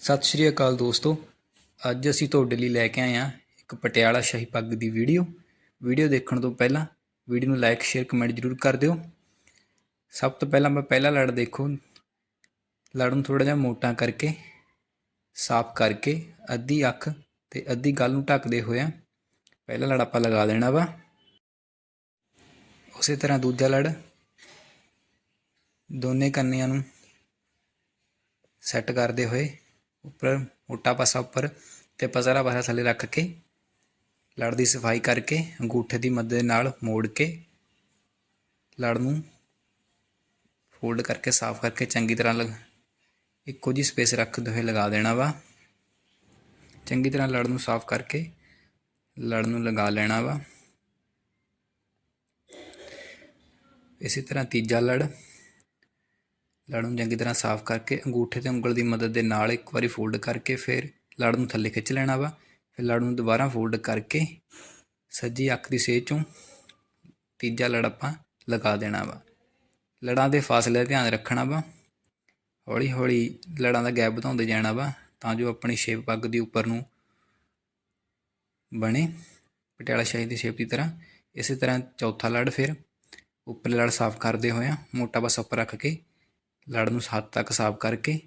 ਸਤਿ ਸ਼੍ਰੀ ਅਕਾਲ ਦੋਸਤੋ। ਅੱਜ ਅਸੀਂ ਤੁਹਾਡੇ ਲਈ ਲੈ ਕੇ ਆਏ ਹਾਂ ਇੱਕ ਪਟਿਆਲਾ ਸ਼ਾਹੀ ਪੱਗ ਦੀ ਵੀਡੀਓ। ਵੀਡੀਓ ਦੇਖਣ ਤੋਂ ਪਹਿਲਾਂ ਵੀਡੀਓ ਨੂੰ ਲਾਈਕ, ਸ਼ੇਅਰ, ਕਮੈਂਟ ਜ਼ਰੂਰ ਕਰ ਦਿਓ। ਸਭ ਤੋਂ ਪਹਿਲਾਂ ਮੈਂ ਪਹਿਲਾ ਲੜ ਦੇਖੋ। ਲੜ ਨੂੰ ਥੋੜਾ ਜਿਹਾ ਮੋਟਾ ਕਰਕੇ, ਸਾਫ਼ ਕਰਕੇ ਅੱਧੀ ਅੱਖ ਤੇ ਅੱਧੀ ਗੱਲ ਨੂੰ ਢੱਕਦੇ ਹੋਇਆ ਪਹਿਲਾ ਲੜ ਆਪਾਂ ਲਗਾ ਦੇਣਾ ਵਾ। ਉਸੇ ਤਰ੍ਹਾਂ ਦੂਜਾ ਲੜ। ਦੋਨੇ ਕੰਨਿਆਂ ਨੂੰ ਸੈੱਟ ਕਰਦੇ ਹੋਏ ਉੱਪਰ ਮੋਟਾ ਪਾਸਾ ਉੱਪਰ ਤੇ ਪਸਰਾ ਪਾਸਾ ਥੱਲੇ ਰੱਖ ਕੇ, ਲੜ ਦੀ ਸਫ਼ਾਈ ਕਰਕੇ, ਅੰਗੂਠੇ ਦੀ ਮਦਦ ਨਾਲ ਮੋੜ ਕੇ, ਲੜ ਨੂੰ ਫੋਲਡ ਕਰਕੇ, ਸਾਫ਼ ਕਰਕੇ ਚੰਗੀ ਤਰ੍ਹਾਂ ਲਗ ਇੱਕੋ ਜੀ ਸਪੇਸ ਰੱਖ ਦੋਹੇ ਲਗਾ ਦੇਣਾ ਵਾ। ਚੰਗੀ ਤਰ੍ਹਾਂ ਲੜ ਨੂੰ ਸਾਫ਼ ਕਰਕੇ, ਲੜ ਨੂੰ ਲਗਾ ਲੈਣਾ ਵਾ। ਇਸੇ ਤਰ੍ਹਾਂ ਤੀਜਾ ਲੜ ਲੜ ਨੂੰ ਚੰਗੀ ਤਰ੍ਹਾਂ ਸਾਫ਼ ਕਰਕੇ ਅੰਗੂਠੇ ਤੇ ਉਂਗਲ ਦੀ ਮਦਦ ਦੇ ਨਾਲ ਇੱਕ ਵਾਰੀ ਫੋਲਡ ਕਰਕੇ ਫਿਰ ਲੜ ਨੂੰ ਥੱਲੇ ਖਿੱਚ ਲੈਣਾ ਵਾ। ਫਿਰ ਲੜ ਨੂੰ ਦੁਬਾਰਾ ਫੋਲਡ ਕਰਕੇ ਸੱਜੀ ਅੱਖ ਦੀ ਸੇਹ ਚੋਂ ਤੀਜਾ ਲੜ ਆਪਾਂ ਲਗਾ ਦੇਣਾ ਵਾ। ਲੜਾਂ ਦੇ ਫਾਸਲੇ ਦਾ ਧਿਆਨ ਰੱਖਣਾ ਵਾ। ਹੌਲੀ ਹੌਲੀ ਲੜਾਂ ਦਾ ਗੈਪ ਵਧਾਉਂਦੇ ਜਾਣਾ ਵਾ ਤਾਂ ਜੋ ਆਪਣੀ ਸ਼ੇਪ ਪੱਗ ਦੀ ਉੱਪਰ ਨੂੰ ਬਣੇ। ਪਟਿਆਲਾ ਸ਼ਾਹੀ ਦੀ ਸ਼ੇਪ ਦੀ ਤਰ੍ਹਾਂ। ਇਸੇ ਤਰ੍ਹਾਂ ਚੌਥਾ ਲੜ ਫਿਰ। ਉੱਪਰਲੇ ਲੜ ਸਾਫ਼ ਕਰਦੇ ਹੋਇਆ ਮੋਟਾ ਬਸ ਉੱਪਰ ਰੱਖ ਕੇ ਲੜ ਨੂੰ ਹੱਦ ਤੱਕ ਸਾਫ਼ ਕਰਕੇ,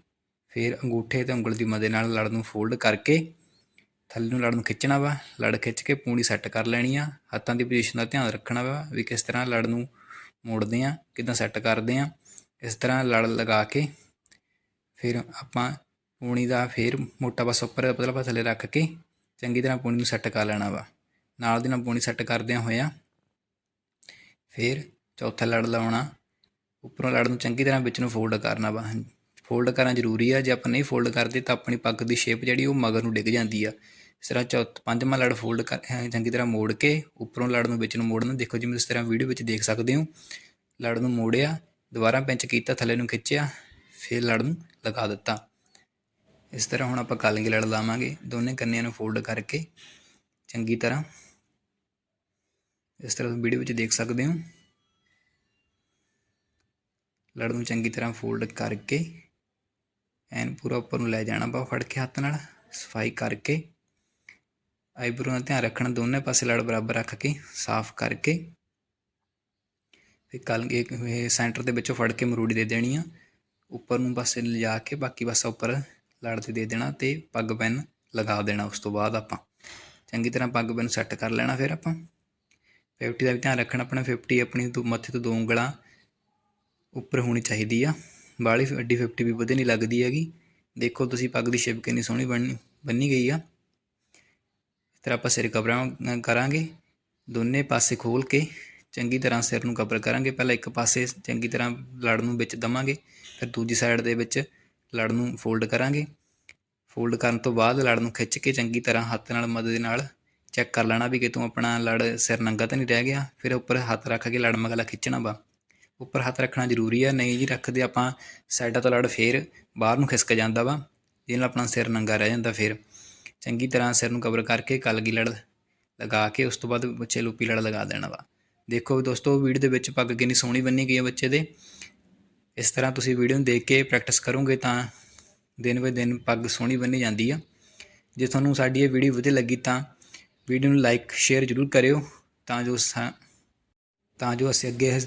ਫਿਰ ਅੰਗੂਠੇ ਤੇ ਉਂਗਲ ਦੀ ਮਦਦ ਨਾਲ ਲੜ ਨੂੰ ਫੋਲਡ ਕਰਕੇ, ਥੱਲੇ ਨੂੰ ਲੜ ਨੂੰ ਖਿੱਚਣਾ ਵਾ। ਲੜ ਖਿੱਚ ਕੇ ਪੂਣੀ ਸੈੱਟ ਕਰ ਲੈਣੀ ਆ। ਹੱਥਾਂ ਦੀ ਪੋਜੀਸ਼ਨ ਦਾ ਧਿਆਨ ਰੱਖਣਾ ਵਾ ਵੀ ਕਿਸ ਤਰ੍ਹਾਂ ਲੜ ਨੂੰ ਮੋੜਦੇ ਆ, ਕਿਦਾਂ ਸੈੱਟ ਕਰਦੇ ਆ। ਇਸ ਤਰ੍ਹਾਂ ਲੜ ਲਗਾ ਕੇ, ਫਿਰ ਆਪਾਂ ਪੂਣੀ ਦਾ ਫਿਰ ਮੋਟਾ ਬਸ ਉੱਪਰ ਪਤਲਾ ਪਾਸਾ ਥੱਲੇ ਰੱਖ ਕੇ ਚੰਗੀ ਤਰ੍ਹਾਂ ਪੂਣੀ ਨੂੰ ਸੈੱਟ ਕਰ ਲੈਣਾ ਵਾ। ਨਾਲ ਦੀ ਨਾਲ ਪੂਣੀ ਸੈੱਟ ਕਰਦਿਆਂ ਹੋਇਆ, ਫਿਰ ਚੌਥਾ ਲੜ ਲਾਉਣਾ। ਉੱਪਰੋਂ ਲੜ ਨੂੰ ਚੰਗੀ ਤਰ੍ਹਾਂ ਵਿੱਚ ਨੂੰ ਫੋਲਡ ਕਰਨਾ ਵਾ ਫੋਲਡ ਕਰਨਾ ਜ਼ਰੂਰੀ ਆ, ਜੇ ਆਪਾਂ ਨਹੀਂ ਫੋਲਡ ਕਰਦੇ ਤਾਂ ਆਪਣੀ ਪੱਗ ਦੀ ਸ਼ੇਪ ਜਿਹੜੀ ਉਹ ਮਗਰ ਨੂੰ ਡਿੱਗ ਜਾਂਦੀ ਆ। ਇਸ ਤਰ੍ਹਾਂ ਚੌਥ, ਪੰਜਵਾਂ ਲੜ ਫੋਲਡ ਕਰ ਚੰਗੀ ਤਰ੍ਹਾਂ ਮੋੜ ਕੇ ਉੱਪਰੋਂ ਲੜ ਨੂੰ ਵਿੱਚ ਨੂੰ ਮੋੜਨਾ। ਦੇਖੋ ਜਿਵੇਂ ਇਸ ਤਰ੍ਹਾਂ ਵੀਡੀਓ ਵਿੱਚ ਦੇਖ ਸਕਦੇ ਹੋ। ਲੜ ਨੂੰ ਮੋੜਿਆ, ਦੁਬਾਰਾ ਪਿੰਚ ਕੀਤਾ, ਥੱਲੇ ਨੂੰ ਖਿੱਚਿਆ, ਫਿਰ ਲੜ ਨੂੰ ਲਗਾ ਦਿੱਤਾ। ਇਸ ਤਰ੍ਹਾਂ ਹੁਣ ਆਪਾਂ ਕਲਗੀ ਲੜ ਲਾਵਾਂਗੇ, ਦੋਨੇ ਕੰਨਿਆਂ ਨੂੰ ਫੋਲਡ ਕਰਕੇ ਚੰਗੀ ਤਰ੍ਹਾਂ। ਇਸ ਤਰ੍ਹਾਂ ਵੀਡੀਓ ਵਿੱਚ ਦੇਖ ਸਕਦੇ ਹੋ। ਲੜ ਨੂੰ ਚੰਗੀ ਤਰ੍ਹਾਂ ਫੋਲਡ ਕਰਕੇ ਐਨ ਪੂਰਾ ਉੱਪਰ ਨੂੰ ਲੈ ਜਾਣਾ ਬਾ ਫੜ ਕੇ ਹੱਥ ਨਾਲ, ਸਫ਼ਾਈ ਕਰਕੇ। ਆਈਬ੍ਰੋ ਦਾ ਧਿਆਨ ਰੱਖਣਾ ਦੋਨੇ ਪਾਸੇ ਲੜ ਬਰਾਬਰ ਰੱਖ ਕੇ, ਸਾਫ਼ ਕਰਕੇ। ਫਿਰ ਕਲ ਇਹ ਸੈਂਟਰ ਦੇ ਵਿੱਚੋਂ ਫੜ ਕੇ ਮਰੂੜੀ ਦੇ ਦੇਣੀ ਆ। ਉੱਪਰ ਨੂੰ ਪਾਸੇ ਲਿਜਾ ਕੇ ਬਾਕੀ ਪਾਸਾ ਉੱਪਰ ਲੜ ਤੇ ਦੇ ਦੇਣਾ ਤੇ ਪੱਗ ਪੈਨ ਲਗਾ ਦੇਣਾ ਉਸ ਤੋਂ ਬਾਅਦ ਆਪਾਂ। ਚੰਗੀ ਤਰ੍ਹਾਂ ਪੱਗ ਪੈਨ ਸੈੱਟ ਕਰ ਲੈਣਾ ਫਿਰ ਆਪਾਂ। 50 ਦਾ ਵੀ ਧਿਆਨ ਰੱਖਣਾ, ਆਪਣਾ 50 ਆਪਣੀ ਤੋਂ ਮੱਥੇ ਤੋਂ ਦੋ ਉਂਗਲਾਂ ਉੱਪਰ ਹੋਣੀ ਚਾਹੀਦੀ ਆ। ਬਾਹਲੀ ਅੱਡੀ 50 ਵੀ ਵਧੀਆ ਨਹੀਂ ਲੱਗਦੀ ਹੈਗੀ। ਦੇਖੋ ਤੁਸੀਂ ਪੱਗ ਦੀ ਸ਼ੇਪ ਕਿੰਨੀ ਸੋਹਣੀ ਬਣ ਬੰਨੀ ਗਈ ਆ। ਇਸ ਤਰ੍ਹਾਂ ਆਪਾਂ ਸਿਰ ਕਵਰਾਂ ਕਰਾਂਗੇ। ਦੋਨੇ ਪਾਸੇ ਖੋਲ ਕੇ ਚੰਗੀ ਤਰ੍ਹਾਂ ਸਿਰ ਨੂੰ ਕਵਰ ਕਰਾਂਗੇ। ਪਹਿਲਾਂ ਇੱਕ ਪਾਸੇ ਚੰਗੀ ਤਰ੍ਹਾਂ ਲੜ ਨੂੰ ਵਿੱਚ ਦਵਾਂਗੇ। ਫਿਰ ਦੂਜੀ ਸਾਈਡ ਦੇ ਵਿੱਚ ਲੜ ਨੂੰ ਫੋਲਡ ਕਰਾਂਗੇ। ਫੋਲਡ ਕਰਨ ਤੋਂ ਬਾਅਦ ਲੜ ਨੂੰ ਖਿੱਚ ਕੇ ਚੰਗੀ ਤਰ੍ਹਾਂ ਹੱਥ ਨਾਲ, ਮਦਦ ਦੇ ਨਾਲ ਚੈੱਕ ਕਰ ਲੈਣਾ ਵੀ ਕਿਤੋਂ ਆਪਣਾ ਲੜ ਸਿਰ ਨੰਗਾ ਤਾਂ ਨਹੀਂ ਰਹਿ ਗਿਆ। ਫਿਰ ਉੱਪਰ ਹੱਥ ਰੱਖ ਕੇ ਲੜ ਮਗਲਾ ਖਿੱਚਣਾ ਵਾ। ਉੱਪਰ ਹੱਥ ਰੱਖਣਾ ਜ਼ਰੂਰੀ ਆ, ਨਹੀਂ ਜੀ ਰੱਖਦੇ ਆਪਾਂ ਸਾਈਡਾਂ ਤੋਂ ਲੜ ਫੇਰ ਬਾਹਰ ਨੂੰ ਖਿਸਕ ਜਾਂਦਾ ਵਾ ਜਿਹਦੇ ਨਾਲ ਆਪਣਾ ਸਿਰ ਨੰਗਾ ਰਹਿ ਜਾਂਦਾ ਫਿਰ। ਚੰਗੀ ਤਰ੍ਹਾਂ ਸਿਰ ਨੂੰ ਕਵਰ ਕਰਕੇ ਕਲਗੀ ਲੜ ਲਗਾ ਕੇ ਉਸ ਤੋਂ ਬਾਅਦ ਬੱਚੇ ਲੂਪੀ ਲੜ ਲਗਾ ਦੇਣਾ ਵਾ। ਦੇਖੋ ਦੋਸਤੋ ਵੀਡੀਓ ਦੇ ਵਿੱਚ ਪੱਗ ਕਿੰਨੀ ਸੋਹਣੀ ਬੰਨੀ ਗਈ ਹੈ ਬੱਚੇ ਦੇ। ਇਸ ਤਰ੍ਹਾਂ ਤੁਸੀਂ ਵੀਡੀਓ ਨੂੰ ਦੇਖ ਕੇ ਪ੍ਰੈਕਟਿਸ ਕਰੋਗੇ ਤਾਂ ਦਿਨ ਬੇ ਦਿਨ ਪੱਗ ਸੋਹਣੀ ਬੰਨੀ ਜਾਂਦੀ ਆ। ਜੇ ਤੁਹਾਨੂੰ ਸਾਡੀ ਇਹ ਵੀਡੀਓ ਵਧੀਆ ਲੱਗੀ ਤਾਂ ਵੀਡੀਓ ਨੂੰ ਲਾਈਕ ਸ਼ੇਅਰ ਜ਼ਰੂਰ ਕਰਿਓ ਤਾਂ ਜੋ ਤਾਂ ਜੋ ਅਸੀਂ ਅੱਗੇ ਇਸ